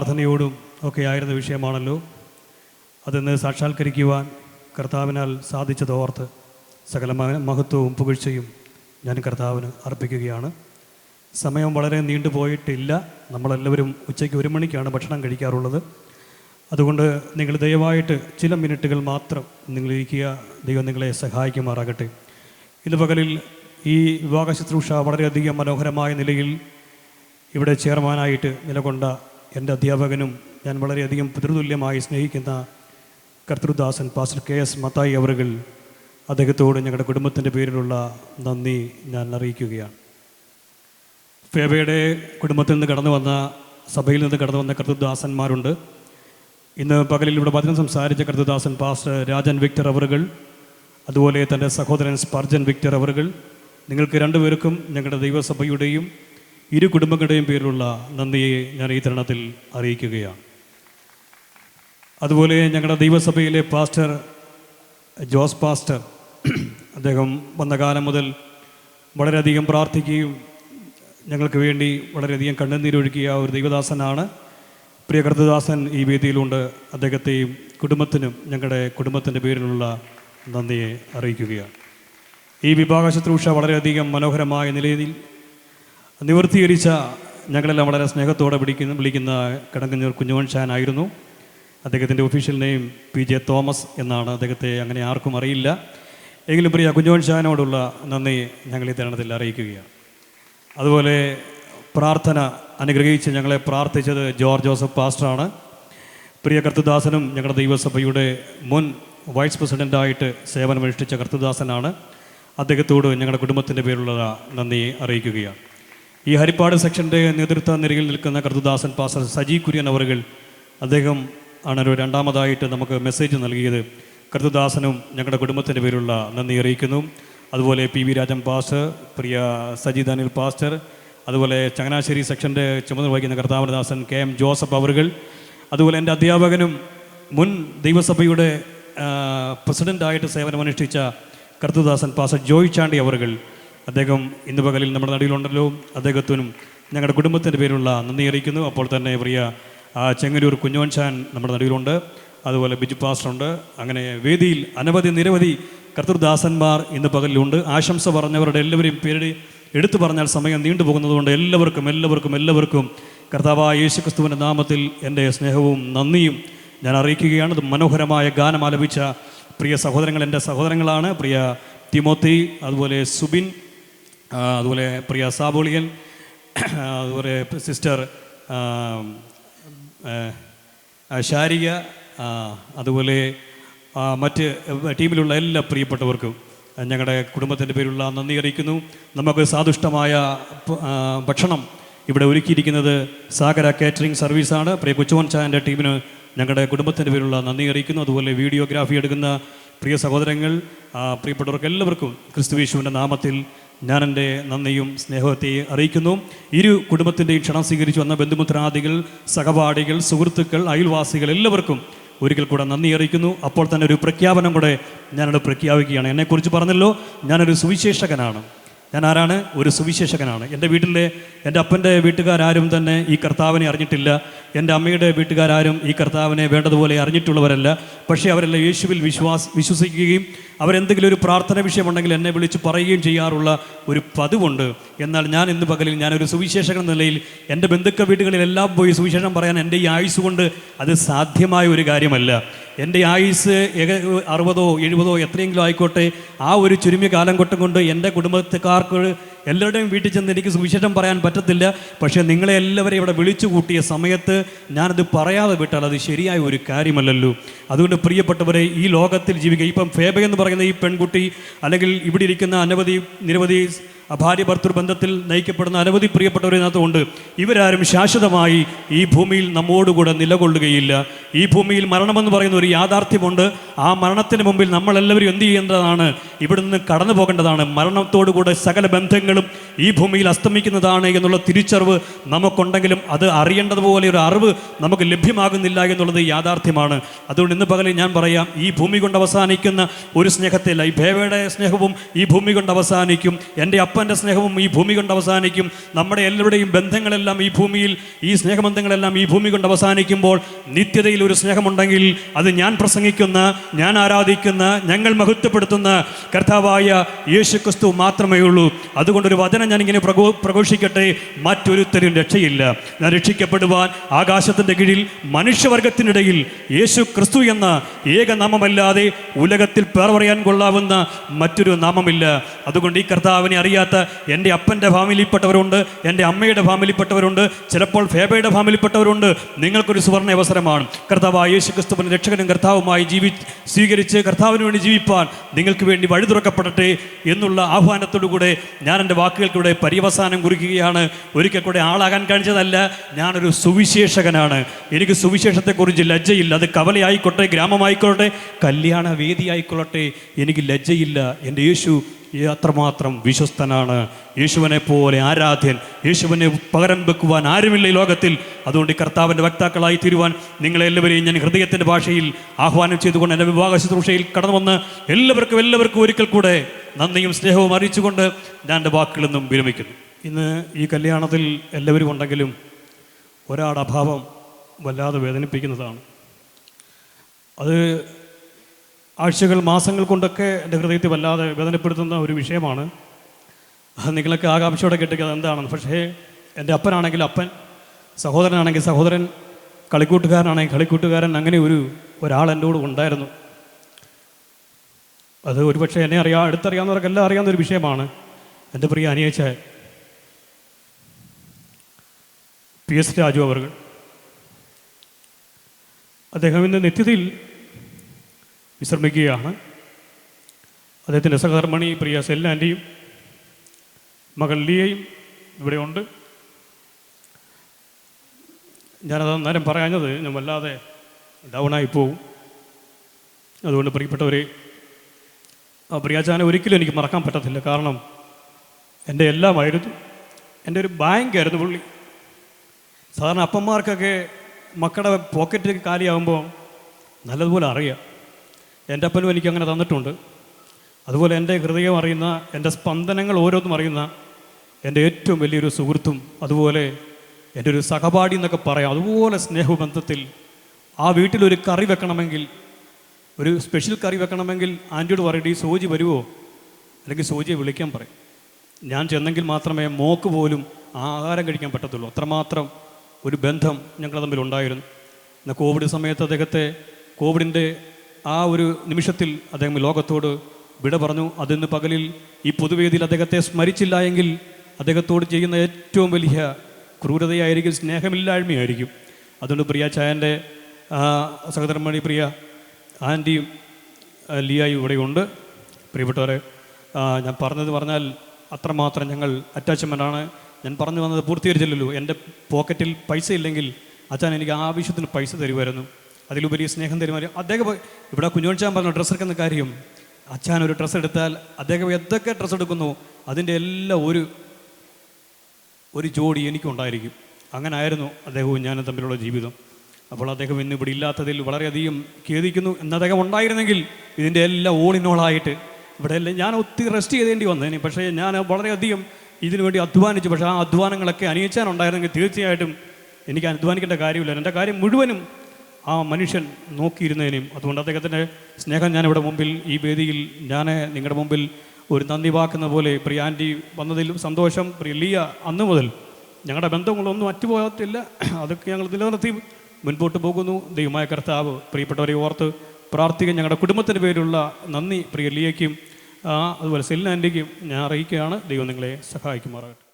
പ്രാർത്ഥനയോടും ഒക്കെ ആയിരുന്ന വിഷയമാണല്ലോ. അതിന്ന് സാക്ഷാത്കരിക്കുവാൻ കർത്താവിനാൽ സാധിച്ചതോർത്ത് സകല മഹത്വവും പുകഴ്ചയും ഞാൻ കർത്താവിന് അർപ്പിക്കുകയാണ്. സമയം വളരെ നീണ്ടുപോയിട്ടില്ല നമ്മളെല്ലാവരും ഉച്ചയ്ക്ക് ഒരു മണിക്കാണ് ഭക്ഷണം കഴിക്കാറുള്ളത്. അതുകൊണ്ട് നിങ്ങൾ ദയവായിട്ട് ചില മിനിറ്റുകൾ മാത്രം നിങ്ങൾ ഇരിക്കുക. ദൈവം നിങ്ങളെ സഹായിക്കുമാറാകട്ടെ. ഇന്ന് പകലിൽ ഈ വിവാഹ ശുശ്രൂഷ വളരെയധികം മനോഹരമായ നിലയിൽ ഇവിടെ ചെയർമാനായിട്ട് നിലകൊണ്ട എന്റെ അധ്യാപകനും ഞാൻ വളരെയധികം പിതൃതുല്യമായി സ്നേഹിക്കുന്ന കർത്തൃദാസൻ പാസ്റ്റർ കെ എസ് മത്തായി അവറുകൾ അദ്ദേഹത്തോട് ഞങ്ങളുടെ കുടുംബത്തിന്റെ പേരിലുള്ള നന്ദി ഞാൻ അറിയിക്കുകയാണ്. ഫേബയുടെ കുടുംബത്തിൽ നിന്ന് കടന്നു വന്ന സഭയിൽ നിന്ന് കടന്നു വന്ന കർത്തൃദാസന്മാരുണ്ട്. ഇന്ന് പകലിൽ ഇവിടെ വചനം സംസാരിച്ച കർത്തൃദാസൻ പാസ്റ്റർ രാജൻ വിക്ടർ അവറുകൾ അതുപോലെ തന്റെ സഹോദരൻ സ്പർജൻ വിക്ടർ അവറുകൾ നിങ്ങൾക്ക് രണ്ടുപേർക്കും ഞങ്ങളുടെ ദൈവസഭയുടെയും ഇരു കുടുംബങ്ങളുടെയും പേരിലുള്ള നന്ദിയെ ഞാൻ ഈ തരണത്തിൽ അറിയിക്കുകയാണ്. അതുപോലെ ഞങ്ങളുടെ ദൈവസഭയിലെ പാസ്റ്റർ ജോസ് പാസ്റ്റർ അദ്ദേഹം വന്ന കാലം മുതൽ വളരെയധികം പ്രാർത്ഥിക്കുകയും ഞങ്ങൾക്ക് വേണ്ടി വളരെയധികം കണ്ണുനീരൊഴുക്കിയ ഒരു ദൈവദാസനാണ്. പ്രിയ കർത്തദാസൻ ഈ വേദിയിലുണ്ട്. അദ്ദേഹത്തെയും കുടുംബത്തിനും ഞങ്ങളുടെ കുടുംബത്തിന്റെ പേരിലുള്ള നന്ദിയെ അറിയിക്കുകയാണ്. ഈ വിഭാഗ ശുശ്രൂഷ വളരെയധികം മനോഹരമായ നിലയിൽ നിവർത്തീകരിച്ച ഞങ്ങളെല്ലാം വളരെ സ്നേഹത്തോടെ വിളിക്കുന്ന വിളിക്കുന്ന കടങ്കഞ്ഞൂർ കുഞ്ഞുമോൻ ഷാൻ ആയിരുന്നു. അദ്ദേഹത്തിന്റെ official name P J Thomas എന്നാണ്. അദ്ദേഹത്തെ അങ്ങനെ ആർക്കും അറിയില്ല. എങ്കിലും പ്രിയ കുഞ്ഞുമോൻ ഷാനോടുള്ള നന്ദി ഞങ്ങൾ ഈ തരണത്തിൽ അറിയിക്കുകയാണ്. അതുപോലെ പ്രാർത്ഥന അനുഗ്രഹിച്ച് ഞങ്ങളെ പ്രാർത്ഥിച്ചത് ജോർജ് ജോസഫ് പാസ്റ്ററാണ്. പ്രിയ കർത്തുദാസനും ഞങ്ങളുടെ ദൈവസഭയുടെ മുൻ വൈസ് പ്രസിഡന്റായിട്ട് സേവനമനുഷ്ഠിച്ച കർത്തുദാസനാണ്. അദ്ദേഹത്തോട് ഞങ്ങളുടെ കുടുംബത്തിന്റെ പേരിലുള്ള നന്ദി അറിയിക്കുകയാണ്. ഈ ഹരിപ്പാട് സെക്ഷന്റെ നേതൃത്വ നിരയിൽ നിൽക്കുന്ന കർത്തുദാസൻ പാസർ സജി കുര്യൻ അവറുകൾ അദ്ദേഹം ആണ് ഒരു രണ്ടാമതായിട്ട് നമുക്ക് മെസ്സേജ് നൽകിയത്. കർത്തുദാസനും ഞങ്ങളുടെ കുടുംബത്തിന്റെ പേരുള്ള നന്ദി അറിയിക്കുന്നു. അതുപോലെ പി വി രാജൻ പാസ്റ്റർ പ്രിയ സജി ദാനിൽ പാസ്റ്റർ അതുപോലെ ചങ്ങനാശ്ശേരി സെക്ഷന്റെ ചുമതല വഹിക്കുന്ന കർത്താവനദാസൻ കെ എം ജോസഫ് അവറുകൾ അതുപോലെ എന്റെ അധ്യാപകനും മുൻ ദൈവസഭയുടെ പ്രസിഡന്റായിട്ട് സേവനമനുഷ്ഠിച്ച കർത്തുദാസൻ പാസ്റ്റർ ജോയ് ചാണ്ടി അവറുകൾ അദ്ദേഹം ഇന്ന് പകലിൽ നമ്മുടെ നടുവിലുണ്ടല്ലോ. അദ്ദേഹത്തിനും ഞങ്ങളുടെ കുടുംബത്തിന്റെ പേരുള്ള നന്ദി അറിയിക്കുന്നു. അപ്പോൾ തന്നെ പ്രിയ ആ, ചെങ്ങന്നൂർ കുഞ്ഞോൻ ഷാൻ നമ്മുടെ നടുവിലുണ്ട്. അതുപോലെ ബിജു പാസ്റ്ററുണ്ട്. അങ്ങനെ വേദിയിൽ അനവധി നിരവധി കർത്തൃദാസന്മാർ ഇന്ന് പകലിലുണ്ട്. ആശംസ പറഞ്ഞവരുടെ എല്ലാവരെയും പേര് എടുത്തു പറഞ്ഞാൽ സമയം നീണ്ടുപോകുന്നതുകൊണ്ട് എല്ലാവർക്കും എല്ലാവർക്കും എല്ലാവർക്കും കർത്താവായ യേശുക്രിസ്തുവിന്റെ നാമത്തിൽ എന്റെ സ്നേഹവും നന്ദിയും ഞാൻ അറിയിക്കുകയാണ്. ഇത് മനോഹരമായ ഗാനം ആലപിച്ച പ്രിയ സഹോദരങ്ങൾ എന്റെ സഹോദരങ്ങളാണ്. പ്രിയ തിമോത്തി അതുപോലെ സുബിൻ അതുപോലെ പ്രിയ സാബോളിയൻ അതുപോലെ സിസ്റ്റർ ശാരിക അതുപോലെ മറ്റ് ടീമിലുള്ള എല്ലാ പ്രിയപ്പെട്ടവർക്കും ഞങ്ങളുടെ കുടുംബത്തിന്റെ പേരിലുള്ള നന്ദി അറിയിക്കുന്നു. നമുക്ക് സാദുഷ്ടമായ ഭക്ഷണം ഇവിടെ ഒരുക്കിയിരിക്കുന്നത് സാഗര കാറ്ററിംഗ് സർവീസാണ്. പ്രിയ കൊച്ചുവൻ ചായന്റെ ടീമിന് ഞങ്ങളുടെ കുടുംബത്തിന്റെ പേരിലുള്ള നന്ദി അറിയിക്കുന്നു. അതുപോലെ വീഡിയോഗ്രാഫി എടുക്കുന്ന പ്രിയ സഹോദരങ്ങൾ പ്രിയപ്പെട്ടവർക്ക് എല്ലാവർക്കും ക്രിസ്തുവേശുവിന്റെ നാമത്തിൽ ഞാൻ എന്റെ നന്ദിയും സ്നേഹത്തെ അറിയിക്കുന്നു. ഇരു കുടുംബത്തിന്റെയും ക്ഷണം സ്വീകരിച്ചു വന്ന ബന്ധുമിത്രാദികൾ സഹപാഠികൾ സുഹൃത്തുക്കൾ അയൽവാസികൾ എല്ലാവർക്കും ഒരിക്കൽ കൂടെ നന്ദി അറിയിക്കുന്നു. അപ്പോൾ തന്നെ ഒരു പ്രഖ്യാപനം കൂടെ ഞാനവിടെ പ്രഖ്യാപിക്കുകയാണ്. എന്നെക്കുറിച്ച് പറഞ്ഞല്ലോ ഞാനൊരു സുവിശേഷകനാണ്. ഞാൻ ആരാണ്? ഒരു സുവിശേഷകനാണ്. എന്റെ വീട്ടിലെ എന്റെ അപ്പന്റെ വീട്ടുകാരും തന്നെ ഈ കർത്താവിനെ അറിഞ്ഞിട്ടില്ല. എന്റെ അമ്മയുടെ വീട്ടുകാരും ഈ കർത്താവിനെ വേണ്ടതുപോലെ അറിഞ്ഞിട്ടുള്ളവരല്ല. പക്ഷേ അവരെല്ലാം യേശുവിൽ വിശ്വാസ് വിശ്വസിക്കുകയും അവരെന്തെങ്കിലും ഒരു പ്രാർത്ഥന വിഷയമുണ്ടെങ്കിൽ എന്നെ വിളിച്ച് പറയുകയും ചെയ്യാറുള്ള ഒരു പതിവുണ്ട്. എന്നാൽ ഞാൻ ഇന്ന് പകലിൽ ഞാനൊരു സുവിശേഷകൻ എന്ന നിലയിൽ എന്റെ ബന്ധുക്ക വീടുകളിലെല്ലാം പോയി സുവിശേഷം പറയാൻ എന്റെ ഈ ആയുസ് കൊണ്ട് അത് സാധ്യമായ ഒരു കാര്യമല്ല. എന്റെ ആയുസ് അറുപതോ എഴുപതോ എത്രയെങ്കിലും ആയിക്കോട്ടെ ആ ഒരു ചുരുങ്ങിയ കാലം കൊട്ടം കൊണ്ട് എന്റെ കുടുംബക്കാർക്ക് എല്ലാവരുടെയും വീട്ടിൽ ചെന്ന് എനിക്ക് സുവിശേഷം പറയാൻ പറ്റത്തില്ല. പക്ഷേ നിങ്ങളെ എല്ലാവരെയും ഇവിടെ വിളിച്ചു കൂട്ടിയ സമയത്ത് ഞാനത് പറയാതെ വിട്ടാൽ അത് ശരിയായ ഒരു കാര്യമല്ലല്ലോ. അതുകൊണ്ട് പ്രിയപ്പെട്ടവരെ ഈ ലോകത്തിൽ ജീവിക്കുക. ഇപ്പം ഫേബ എന്ന് പറയുന്ന ഈ പെൺകുട്ടി അല്ലെങ്കിൽ ഇവിടെ ഇരിക്കുന്ന അനവധി നിരവധി ഭാര്യ ഭർത്തൃ ബന്ധത്തിൽ നയിക്കപ്പെടുന്ന അനവധി പ്രിയപ്പെട്ടവരിനകത്തുകൊണ്ട് ഇവരാരും ശാശ്വതമായി ഈ ഭൂമിയിൽ നമ്മോടുകൂടെ നിലകൊള്ളുകയില്ല. ഈ ഭൂമിയിൽ മരണമെന്ന് പറയുന്ന ഒരു യാഥാർത്ഥ്യമുണ്ട്. ആ മരണത്തിന് മുമ്പിൽ നമ്മളെല്ലാവരും എന്ത് ചെയ്യേണ്ടതാണ്? ഇവിടെ നിന്ന് കടന്നു പോകേണ്ടതാണ് മരണത്തോടുകൂടെ സകല ബന്ധങ്ങളും ഈ ഭൂമിയിൽ അസ്തമിക്കുന്നതാണ് എന്നുള്ള തിരിച്ചറിവ് നമുക്കുണ്ടെങ്കിലും അത് അറിയേണ്ടതുപോലെ ഒരു അറിവ് നമുക്ക് ലഭ്യമാകുന്നില്ല എന്നുള്ളത് യാഥാർത്ഥ്യമാണ്. അതുകൊണ്ട് ഇന്ന് പകലിൽ ഞാൻ പറയാം ഈ ഭൂമി കൊണ്ട് അവസാനിക്കുന്ന ഒരു സ്നേഹത്തില്ല ഈ ഭേവയുടെ സ്നേഹവും ഈ ഭൂമി കൊണ്ട് അവസാനിക്കും എന്റെ അപ്പന്റെ സ്നേഹവും ഈ ഭൂമി കൊണ്ട് അവസാനിക്കും നമ്മുടെ എല്ലാവരുടെയും ബന്ധങ്ങളെല്ലാം ഈ ഭൂമിയിൽ ഈ സ്നേഹബന്ധങ്ങളെല്ലാം ഈ ഭൂമി കൊണ്ട് അവസാനിക്കുമ്പോൾ നിത്യതയിൽ ഒരു സ്നേഹമുണ്ടെങ്കിൽ അത് ഞാൻ പ്രസംഗിക്കുന്ന ഞാൻ ആരാധിക്കുന്ന ഞങ്ങൾ മഹത്വപ്പെടുത്തുന്ന കർത്താവായ യേശു ക്രിസ്തു മാത്രമേ ഉള്ളൂ അതുകൊണ്ടൊരു വചനം ഞാനിങ്ങനെ പ്രഘോ പ്രഘോഷിക്കട്ടെ. മറ്റൊരുത്തരും രക്ഷയില്ല. ഞാൻ രക്ഷിക്കപ്പെടുവാൻ ആകാശത്തിന്റെ കീഴിൽ മനുഷ്യവർഗത്തിനിടയിൽ യേശു ക്രിസ്തു എന്ന ഏകനാമമല്ലാതെ ഉലകത്തിൽ പേർ പറയാൻ കൊള്ളാവുന്ന മറ്റൊരു നാമമില്ല. അതുകൊണ്ട് ഈ കർത്താവിനെ അറിയാത്ത എന്റെ അപ്പന്റെ ഫാമിലിയിൽപ്പെട്ടവരുണ്ട് എന്റെ അമ്മയുടെ ഫാമിലിയിൽപ്പെട്ടവരുണ്ട് ചിലപ്പോൾ ഫേബയുടെ ഫാമിലിയിൽപ്പെട്ടവരുണ്ട്. നിങ്ങൾക്കൊരു സുവർണ അവസരമാണ്. കർത്താവ് യേശു ക്രിസ്തുവിന് രക്ഷകനും കർത്താവുമായി ജീവി സ്വീകരിച്ച് കർത്താവിന് വേണ്ടി ജീവിപ്പാൻ നിങ്ങൾക്ക് വേണ്ടി വഴി തുറക്കപ്പെടട്ടെ എന്നുള്ള ആഹ്വാനത്തോടുകൂടെ ഞാൻ എന്റെ വാക്കുകൾക്കൂടെ പര്യവസാനം കുറിക്കുകയാണ്. ഒരിക്കൽ കൂടെ ആളാകാൻ കഴിച്ചതല്ല ഞാനൊരു സുവിശേഷകനാണ്. എനിക്ക് സുവിശേഷത്തെക്കുറിച്ച് ലജ്ജയില്ല. അത് കവലയായിക്കോട്ടെ ഗ്രാമമായിക്കോട്ടെ കല്യാണ വേദിയായിക്കൊള്ളട്ടെ എനിക്ക് ലജ്ജയില്ല. എന്റെ യേശു അത്രമാത്രം വിശ്വസ്തനാണ്. യേശുവിനെ പോലെ ആരാധ്യൻ യേശുവിനെ പകരം വെക്കുവാൻ ആരുമില്ല ഈ ലോകത്തിൽ. അതുകൊണ്ട് കർത്താവിന്റെ വക്താക്കളായി തീരുവാൻ നിങ്ങളെല്ലാവരെയും ഞാൻ ഹൃദയത്തിന്റെ ഭാഷയിൽ ആഹ്വാനം ചെയ്തുകൊണ്ട് എന്റെ വിവാഹ ശുശ്രൂഷയിൽ കടന്നു വന്ന് എല്ലാവർക്കും എല്ലാവർക്കും ഒരിക്കൽ കൂടെ നന്ദിയും സ്നേഹവും അറിയിച്ചുകൊണ്ട് ഞാൻ എന്റെ വാക്കുകളിൽ നിന്നും വിരമിക്കുന്നു. ഇന്ന് ഈ കല്യാണത്തിൽ എല്ലാവരും ഉണ്ടെങ്കിലും ഒരാളുടെ അഭാവം വല്ലാതെ വേദനിപ്പിക്കുന്നതാണ്. അത് ആഴ്ചകൾ മാസങ്ങൾ കൊണ്ടൊക്കെ എന്റെ ഹൃദയത്തെ വല്ലാതെ വേദനപ്പെടുത്തുന്ന ഒരു വിഷയമാണ്. അത് നിങ്ങളൊക്കെ ആകാംക്ഷയോടെ കേട്ടിരിക്കുന്നത് എന്താണെന്ന് പക്ഷേ എന്റെ അപ്പനാണെങ്കിൽ അപ്പൻ സഹോദരനാണെങ്കിൽ സഹോദരൻ കളിക്കൂട്ടുകാരനാണെങ്കിൽ കളിക്കൂട്ടുകാരൻ അങ്ങനെ ഒരു ഒരാൾ എന്റെ കൂടെ ഉണ്ടായിരുന്നു. അത് ഒരുപക്ഷെ എന്നെ അറിയാം അടുത്തറിയാവുന്നവർക്കെല്ലാം അറിയാവുന്ന ഒരു വിഷയമാണ്. എന്റെ പ്രിയ അനിയച്ച പി എസ് രാജു അവർ. അദ്ദേഹം ഇന്ന് നിത്യതയിൽ വിശ്രമിക്കുകയാണ്. അദ്ദേഹത്തിന്റെ സഹധർമ്മണി പ്രിയ സെല്ലാന്റെയും മകൾ ലിയയും ഇവിടെയുണ്ട് ഞാനത് അന്നേരം പറയാഞ്ഞത് ഞാൻ വല്ലാതെ ഡൗണായി പോവും. അതുകൊണ്ട് പ്രിയപ്പെട്ടവരെ പ്രിയാചാനെ ഒരിക്കലും എനിക്ക് മറക്കാൻ പറ്റത്തില്ല. കാരണം എന്റെ എല്ലാമായിരുന്നു എന്റെ ഒരു ബാങ്കായിരുന്നു പുള്ളി. സാധാരണ അപ്പന്മാർക്കൊക്കെ മക്കളുടെ പോക്കറ്റ് കാലിയാകുമ്പോൾ നല്ലതുപോലെ അറിയാം. എന്റെ അപ്പനും എനിക്ക് അങ്ങനെ തന്നിട്ടുണ്ട്. അതുപോലെ എന്റെ ഹൃദയം അറിയുന്ന എന്റെ സ്പന്ദനങ്ങൾ ഓരോന്നും അറിയുന്ന എന്റെ ഏറ്റവും വലിയൊരു സുഹൃത്തും അതുപോലെ എന്റെ ഒരു സഹപാഠി എന്നൊക്കെ പറയാം. അതുപോലെ സ്നേഹബന്ധത്തിൽ ആ വീട്ടിലൊരു കറി വെക്കണമെങ്കിൽ ഒരു സ്പെഷ്യൽ കറി വെക്കണമെങ്കിൽ ആന്റിയോട് പറയട്ടെ ഈ സോജി വരുമോ അല്ലെങ്കിൽ സോജിയെ വിളിക്കാൻ പറയും. ഞാൻ ചെന്നെങ്കിൽ മാത്രമേ മോക്ക് പോലും ആഹാരം കഴിക്കാൻ പറ്റത്തുള്ളൂ. അത്രമാത്രം ഒരു ബന്ധം ഞങ്ങൾ തമ്മിൽ ഉണ്ടായിരുന്നു. എന്നാൽ കോവിഡ് സമയത്ത് അദ്ദേഹത്തെ കോവിഡിന്റെ ആ ഒരു നിമിഷത്തിൽ അദ്ദേഹം ലോകത്തോട് വിട പറഞ്ഞു. അതിന്ന് പകലിൽ ഈ പൊതുവേദിയിൽ അദ്ദേഹത്തെ സ്മരിച്ചില്ല എങ്കിൽ അദ്ദേഹത്തോട് ചെയ്യുന്ന ഏറ്റവും വലിയ ക്രൂരതയായിരിക്കും സ്നേഹമില്ലായ്മയായിരിക്കും. അതുകൊണ്ട് പ്രിയ ചായന്റെ സഹോദരമണി പ്രിയ ആന്റിയും ലിയായും ഇവിടെയുണ്ട് പ്രിയപ്പെട്ടവരെ ഞാൻ പറഞ്ഞത് പറഞ്ഞാൽ അത്രമാത്രം ഞങ്ങൾ അറ്റാച്ച്മെന്റാണ് ഞാൻ പറഞ്ഞു വന്നത് പൂർത്തീകരിച്ചില്ലല്ലോ. എന്റെ പോക്കറ്റിൽ പൈസ ഇല്ലെങ്കിൽ അച്ഛൻ എനിക്ക് ആവശ്യത്തിന് പൈസ തരുമായിരുന്നു. അതിലുപരി സ്നേഹം തരുമായിരുന്നു. അദ്ദേഹം ഇവിടെ കുഞ്ഞോണിച്ചാൻ പറഞ്ഞ ഡ്രസ്സ് എടുക്കുന്ന കാര്യം അച്ഛൻ ഒരു ഡ്രസ്സ് എടുത്താൽ അദ്ദേഹം എന്തൊക്കെ ഡ്രസ്സ് എടുക്കുന്നു അതിന്റെ എല്ലാം ഒരു ഒരു ജോഡി എനിക്കുണ്ടായിരിക്കും. അങ്ങനെ ആയിരുന്നു അദ്ദേഹവും ഞാനും തമ്മിലുള്ള ജീവിതം. അപ്പോൾ അദ്ദേഹം ഇന്ന് ഇവിടെ ഇല്ലാത്തതിൽ വളരെയധികം ഖേദിക്കുന്നു എന്ന് അദ്ദേഹം ഉണ്ടായിരുന്നെങ്കിൽ ഇതിന്റെ എല്ലാം ഓളിനോളായിട്ട് ഇവിടെ എല്ലാം ഞാൻ ഒത്തിരി റെസ്റ്റ് ചെയ്തേണ്ടി വന്നതിന് പക്ഷേ ഞാൻ വളരെയധികം ഇതിനു വേണ്ടി അധ്വാനിച്ചു. പക്ഷേ ആ അധ്വാനങ്ങളൊക്കെ അനിയിച്ചാനുണ്ടായിരുന്നെങ്കിൽ തീർച്ചയായിട്ടും എനിക്ക് അധ്വാനിക്കേണ്ട കാര്യമില്ല. എന്റെ കാര്യം മുഴുവനും ആ മനുഷ്യൻ നോക്കിയിരുന്നതിനും അതുകൊണ്ട് അദ്ദേഹത്തിന്റെ സ്നേഹം ഞാൻ ഇവിടെ മുമ്പിൽ ഈ വേദിയിൽ ഞാൻ നിങ്ങളുടെ മുമ്പിൽ ഒരു നന്ദി വാക്കുന്ന പോലെ പ്രിയ ആന്റി വന്നതിൽ സന്തോഷം. പ്രിയ ലിയ അന്ന് മുതൽ ഞങ്ങളുടെ ബന്ധങ്ങളൊന്നും അറ്റുപോകത്തില്ല. അതൊക്കെ ഞങ്ങൾ നിലനിർത്തി. മുൻപോട്ട് പോകുന്നു. ദൈവമായ കർത്താവ് പ്രിയപ്പെട്ടവരെ ഓർത്ത് പ്രാർത്ഥിക്കാൻ ഞങ്ങളുടെ കുടുംബത്തിന്റെ പേരിലുള്ള നന്ദി പ്രിയ ലിയയ്ക്കും അതുപോലെ സെല്ലിൻ ഞാൻ അറിയിക്കുകയാണ്. ദൈവം നിങ്ങളെ സഹായിക്കുമാറാകട്ടെ.